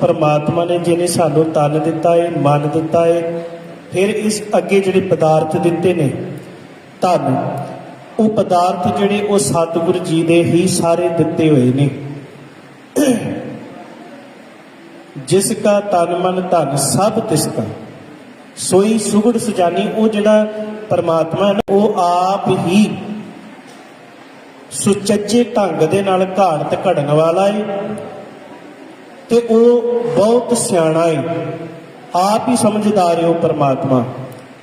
ਪਰਮਾਤਮਾ ਨੇ ਜਿਹਨੇ ਸਾਨੂੰ ਤਨ ਦਿੱਤਾ ਹੈ ਮਨ ਦਿੱਤਾ ਹੈ ਫਿਰ ਇਸ ਅੱਗੇ ਜਿਹੜੇ ਪਦਾਰਥ ਦਿੱਤੇ ਨੇ, ਧਨ, ਉਹ ਪਦਾਰਥ ਜਿਹੜੇ ਉਹ ਸਤਿਗੁਰੂ ਜੀ ਦੇ ਹੀ ਸਾਰੇ ਦਿੱਤੇ ਹੋਏ ਨੇ। ਜਿਸ ਕਾ ਤਨ ਮਨ ਧਨ, ਸਭ ਤਿਸ ਕਾ। ਸੋਈ ਸੁਗੜ ਸੁਜਾਨੀ ਉਹ ਜਿਹੜਾ ਪਰਮਾਤਮਾ ਹੈ, ਉਹ ਆਪ ਹੀ ਸੁਚੱਜੇ ਢੰਗ ਦੇ ਨਾਲ ਘਾੜਤ ਘੜਨ ਵਾਲਾ ਹੈ ਤੇ ਉਹ ਬਹੁਤ ਸਿਆਣਾ ਹੈ ਆਪ ਹੀ ਸਮਝਦਾਰ ਹੈ ਉਹ ਪਰਮਾਤਮਾ।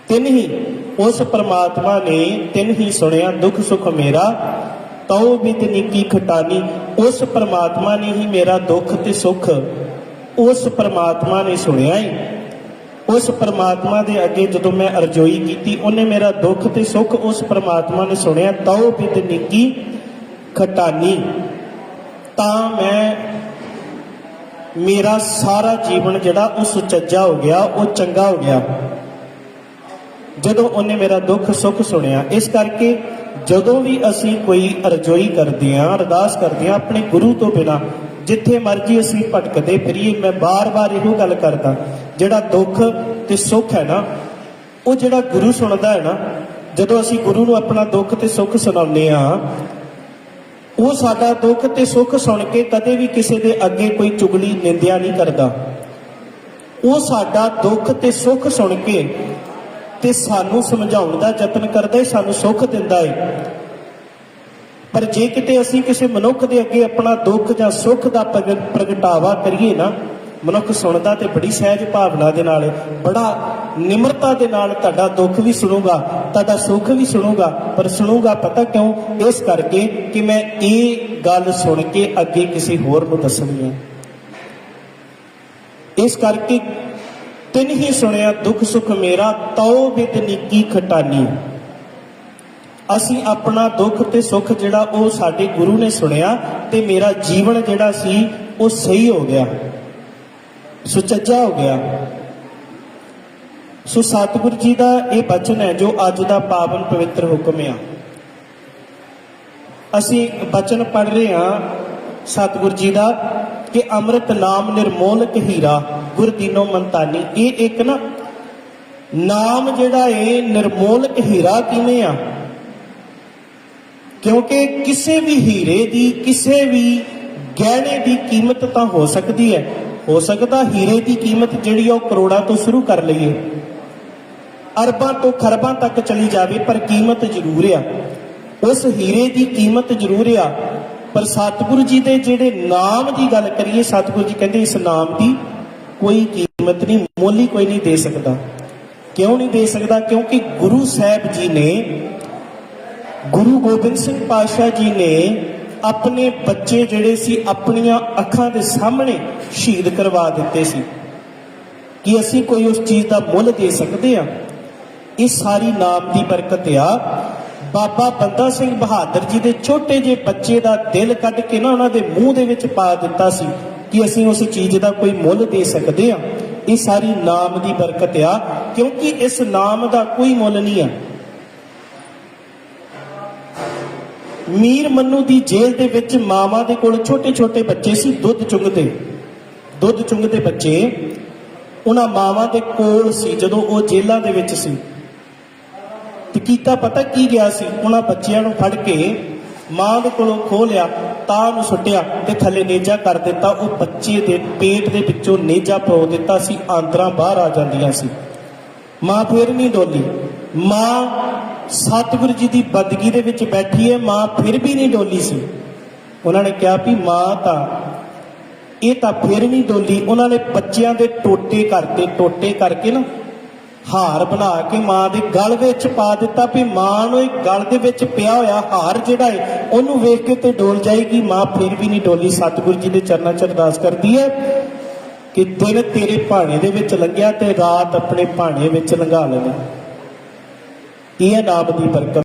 ਤਿੰਨ ਹੀ ਉਸ ਪਰਮਾਤਮਾ ਨੇ ਤਿੰਨ ਹੀ ਸੁਣਿਆ, ਦੁੱਖ ਸੁਖ ਮੇਰਾ, ਤਉ ਬਿਤ ਨਿੱਕੀ ਖਟਾਨੀ। ਉਸ ਪਰਮਾਤਮਾ ਨੇ ਹੀ ਮੇਰਾ ਦੁੱਖ ਤੇ ਸੁਖ ਉਸ ਪਰਮਾਤਮਾ ਨੇ ਸੁਣਿਆ ਹੈ ਉਸ ਪਰਮਾਤਮਾ ਦੇ ਅੱਗੇ ਜਦੋਂ ਮੈਂ ਅਰਜ਼ੋਈ ਕੀਤੀ, ਉਹਨੇ ਮੇਰਾ ਦੁੱਖ ਤੇ ਸੁੱਖ ਉਸ ਪਰਮਾਤਮਾ ਨੇ ਸੁਣਿਆ, ਤਉ ਬਿਦ ਨਿੱਕੀ ਖਟਾਨੀ। ਤਾਂ ਮੈਂ ਮੇਰਾ ਸਾਰਾ ਜੀਵਨ ਜਿਹੜਾ ਉਹ ਸੁਚੱਜਾ ਹੋ ਗਿਆ, ਉਹ ਚੰਗਾ ਹੋ ਗਿਆ। ਜਦੋਂ ਉਹਨੇ ਮੇਰਾ ਦੁੱਖ, ਸੁੱਖ ਸੁਣਿਆ, ਇਸ ਕਰਕੇ ਜਦੋਂ ਵੀ ਅਸੀਂ ਕੋਈ ਅਰਜ਼ੋਈ ਕਰਦੇ ਹਾਂ, ਅਰਦਾਸ ਕਰਦੇ ਹਾਂ ਆਪਣੇ ਗੁਰੂ ਤੋਂ ਬਿਨਾ, ਜਿੱਥੇ ਮਰਜ਼ੀ ਅਸੀਂ ਭਟਕਦੇ ਫਿਰੀਏ, ਮੈਂ ਬਾਰ-ਬਾਰ ਇਹੋ ਗੱਲ ਕਰਦਾ, ਜਿਹੜਾ ਦੁੱਖ ਤੇ ਸੁੱਖ ਹੈ ਨਾ, ਉਹ ਜਿਹੜਾ ਗੁਰੂ ਸੁਣਦਾ ਹੈ ਨਾ, ਜਦੋਂ ਅਸੀਂ ਗੁਰੂ ਨੂੰ ਆਪਣਾ ਦੁੱਖ ਤੇ ਸੁੱਖ ਸੁਣਾਉਂਦੇ ਆ ਉਹ ਸਾਡਾ ਦੁੱਖ ਤੇ ਸੁੱਖ ਸੁਣ ਕੇ ਕਦੇ ਵੀ ਕਿਸੇ ਦੇ ਅੱਗੇ ਕੋਈ ਚੁਗਲੀ ਨਿੰਦਿਆ ਨਹੀਂ ਕਰਦਾ। ਉਹ ਸਾਡਾ ਦੁੱਖ ਤੇ ਸੁੱਖ ਸੁਣ ਕੇ ਤੇ ਸਾਨੂੰ ਸਮਝਾਉਣ ਦਾ ਯਤਨ ਕਰਦਾ ਹੈ ਸਾਨੂੰ ਸੁੱਖ ਦਿੰਦਾ ਹੈ ਪਰ ਜੇ ਕਿਤੇ ਅਸੀਂ ਕਿਸੇ ਮਨੁੱਖ ਦੇ ਅੱਗੇ ਆਪਣਾ ਦੁੱਖ ਜਾਂ ਸੁੱਖ ਦਾ ਪ੍ਰਗ- ਪ੍ਰਗਟਾਵਾ ਕਰੀਏ ਨਾ, ਮਨੁੱਖ ਸੁਣਦਾ ਤੇ ਬੜੀ ਸਹਿਜ ਭਾਵਨਾ ਦੇ ਨਾਲ ਬੜਾ ਨਿਮਰਤਾ ਦੇ ਨਾਲ ਤੁਹਾਡਾ ਦੁੱਖ ਵੀ ਸੁਣੂਗਾ, ਤੁਹਾਡਾ ਸੁੱਖ ਵੀ ਸੁਣੂਗਾ, ਪਰ ਸੁਣੂਗਾ ਪਤਾ ਕਿਉਂ? ਇਸ ਕਰਕੇ ਕਿ ਮੈਂ ਇਹ ਗੱਲ ਸੁਣ ਕੇ ਅੱਗੇ ਕਿਸੇ ਹੋਰ ਨੂੰ ਦੱਸਣੀ ਹੈ। ਇਸ ਕਰਕੇ ਤਿਨ ਹੀ ਸੁਣਿਆ, ਦੁੱਖ ਸੁੱਖ ਮੇਰਾ, ਤਉ ਬਿਦ ਖਟਾਨੀ। ਅਸੀਂ ਆਪਣਾ ਦੁੱਖ ਤੇ ਸੁੱਖ ਜਿਹੜਾ ਉਹ ਸਾਡੇ ਗੁਰੂ ਨੇ ਸੁਣਿਆ ਤੇ ਮੇਰਾ ਜੀਵਨ ਜਿਹੜਾ ਸੀ, ਉਹ ਸਹੀ ਹੋ ਗਿਆ, ਸੁਚੱਜਾ ਹੋ ਗਿਆ। ਸੋ ਸਤਿਗੁਰੂ ਜੀ ਦਾ ਇਹ ਬਚਨ ਹੈ ਜੋ ਅੱਜ ਦਾ ਪਾਵਨ ਪਵਿੱਤਰ ਹੁਕਮ ਆ। ਅਸੀਂ ਬਚਨ ਪੜ ਰਹੇ ਹਾਂ ਸਤਿਗੁਰੂ ਜੀ ਦਾ ਕਿ ਅੰਮ੍ਰਿਤ ਨਾਮ ਨਿਰਮੋਲਕ ਹੀਰਾ ਗੁਰਦੀਨੋ ਮੰਤਾਨੀ। ਇਹ ਇੱਕ ਨਾ ਨਾਮ ਜਿਹੜਾ ਇਹ ਨਿਰਮੋਲਕ ਹੀਰਾ ਕਿਵੇਂ ਆ? ਕਿਉਂਕਿ ਕਿਸੇ ਵੀ ਹੀਰੇ ਦੀ, ਕਿਸੇ ਵੀ ਗਹਿਣੇ ਦੀ ਕੀਮਤ ਤਾਂ ਹੋ ਸਕਦੀ ਹੈ। ਹੋ ਸਕਦਾ ਹੀਰੇ ਦੀ ਕੀਮਤ ਜਿਹੜੀ ਆ ਉਹ ਕਰੋੜਾਂ ਤੋਂ ਸ਼ੁਰੂ ਕਰ ਲਈਏ। ਅਰਬਾਂ ਤੋਂ ਖਰਬਾਂ ਤੱਕ ਚਲੀ ਜਾਵੇ, ਪਰ ਕੀਮਤ ਜ਼ਰੂਰ ਆ। ਉਸ ਹੀਰੇ ਦੀ ਕੀਮਤ ਜ਼ਰੂਰ ਆ। ਪਰ ਸਤਿਗੁਰੂ ਜੀ ਦੇ ਜਿਹੜੇ ਨਾਮ ਦੀ ਗੱਲ ਕਰੀਏ, ਸਤਿਗੁਰੂ ਜੀ ਕਹਿੰਦੇ ਇਸ ਨਾਮ ਦੀ ਕੋਈ ਕੀਮਤ ਨਹੀਂ, ਮੁੱਲ ਹੀ ਕੋਈ ਨਹੀਂ ਦੇ ਸਕਦਾ। ਕਿਉਂ ਨਹੀਂ ਦੇ ਸਕਦਾ? ਕਿਉਂਕਿ ਗੁਰੂ ਸਾਹਿਬ ਜੀ ਨੇ, ਗੁਰੂ ਗੋਬਿੰਦ ਸਿੰਘ ਪਾਤਸ਼ਾਹ ਜੀ ਨੇ ਆਪਣੇ ਬੱਚੇ ਜਿਹੜੇ ਸੀ, ਆਪਣੀਆਂ ਅੱਖਾਂ ਦੇ ਸਾਹਮਣੇ ਸ਼ਹੀਦ ਕਰਵਾ ਦਿੱਤੇ ਸੀ। ਕਿ ਅਸੀਂ ਕੋਈ ਉਸ ਚੀਜ਼ ਦਾ ਮੁੱਲ ਦੇ ਸਕਦੇ ਆ? ਇਹ ਸਾਰੀ ਨਾਮ ਦੀ ਬਰਕਤ ਆ। ਬਾਬਾ ਬੰਦਾ ਸਿੰਘ ਬਹਾਦਰ ਜੀ ਦੇ ਛੋਟੇ ਜਿਹੇ ਬੱਚੇ ਦਾ ਦਿਲ ਕੱਢ ਕੇ ਨਾ ਉਹਨਾਂ ਦੇ ਮੂੰਹ ਦੇ ਵਿੱਚ ਪਾ ਦਿੱਤਾ ਸੀ ਕਿ ਅਸੀਂ ਉਸ ਚੀਜ਼ ਦਾ ਕੋਈ ਮੁੱਲ ਦੇ ਸਕਦੇ ਆ ਇਹ ਸਾਰੀ ਨਾਮ ਦੀ ਬਰਕਤ ਆ, ਕਿਉਂਕਿ ਇਸ ਨਾਮ ਦਾ ਕੋਈ ਮੁੱਲ ਨਹੀਂ ਆ। ਮੀਰ ਮੰਨੂ ਦੀ ਜੇਲ੍ਹ ਦੇ ਵਿੱਚ ਮਾਵਾਂ ਦੇ ਕੋਲ ਛੋਟੇ-ਛੋਟੇ ਬੱਚੇ ਸੀ, ਦੁੱਧ ਚੁੰਗਦੇ। ਦੁੱਧ ਚੁੰਗਦੇ ਬੱਚੇ, ਉਹਨਾਂ ਮਾਵਾਂ ਦੇ ਕੋਲ ਸੀ ਜਦੋਂ ਉਹ ਜੇਲ੍ਹਾਂ ਦੇ ਵਿੱਚ ਸੀ। ਤੇ ਕੀਤਾ ਪਤਾ ਕੀ ਗਿਆ ਸੀ? ਉਹਨਾਂ ਬੱਚਿਆਂ ਨੂੰ ਫੜ ਕੇ ਮਾਂ ਦੇ ਕੋਲੋਂ ਖੋਹ ਲਿਆ ਤਾਂ ਨੂੰ ਸੁੱਟਿਆ ਤੇ ਥੱਲੇ ਨੇਜਾ ਕਰ ਦਿੱਤਾ। ਉਹ ਬੱਚੇ ਦੇ ਪੇਟ ਦੇ ਵਿੱਚੋਂ ਨੇਜਾ ਪਰੋ ਦਿੱਤਾ ਸੀ, ਆਂਦਰਾਂ ਬਾਹਰ ਆ ਜਾਂਦੀਆਂ ਸੀ। ਮਾਂ ਫੇਰ ਨਹੀਂ ਡੋਲੀ। ਮਾਂ ਸਤਿਗੁਰੂ ਜੀ ਦੀ ਬਦਗੀ ਦੇ ਵਿੱਚ ਬੈਠੀ ਹੈ, ਮਾਂ ਫਿਰ ਵੀ ਨਹੀਂ ਡੋਲੀ ਸੀ। ਉਹਨਾਂ ਨੇ ਕਿਹਾ ਵੀ ਮਾਂ ਤਾਂ, ਇਹ ਤਾਂ ਫਿਰ ਨਹੀਂ ਡੋਲੀ। ਉਹਨਾਂ ਨੇ ਬੱਚਿਆਂ ਦੇ ਟੋਟੇ ਕਰਤੇ ਟੋਟੇ ਕਰਕੇ ਨਾ ਹਾਰ ਬਣਾ ਕੇ ਮਾਂ ਦੇ ਗਲ ਵਿੱਚ ਪਾ ਦਿੱਤਾ ਵੀ ਮਾਂ ਨੂੰ ਇਹ ਗਲ ਦੇ ਵਿੱਚ ਪਿਆ ਹੋਇਆ ਹਾਰ ਜਿਹੜਾ ਹੈ ਉਹਨੂੰ ਵੇਖ ਕੇ ਤੇ ਡੋਲ ਜਾਏਗੀ। ਮਾਂ ਫਿਰ ਵੀ ਨਹੀਂ ਡੋਲੀ। ਸਤਿਗੁਰੂ ਜੀ ਦੇ ਚਰਨਾਂ 'ਚ ਅਰਦਾਸ ਕਰਦੀ ਹੈ ਕਿ ਦਿਨ ਤੇਰੇ ਭਾਣੇ ਦੇ ਵਿੱਚ ਲੰਘਿਆ ਤੇ ਰਾਤ ਆਪਣੇ ਭਾਣੇ ਵਿੱਚ ਲੰਘਾ ਲੈਣਾ ਇਹ ਹੈ ਨਾਮ ਦੀ ਬਰਕਤ।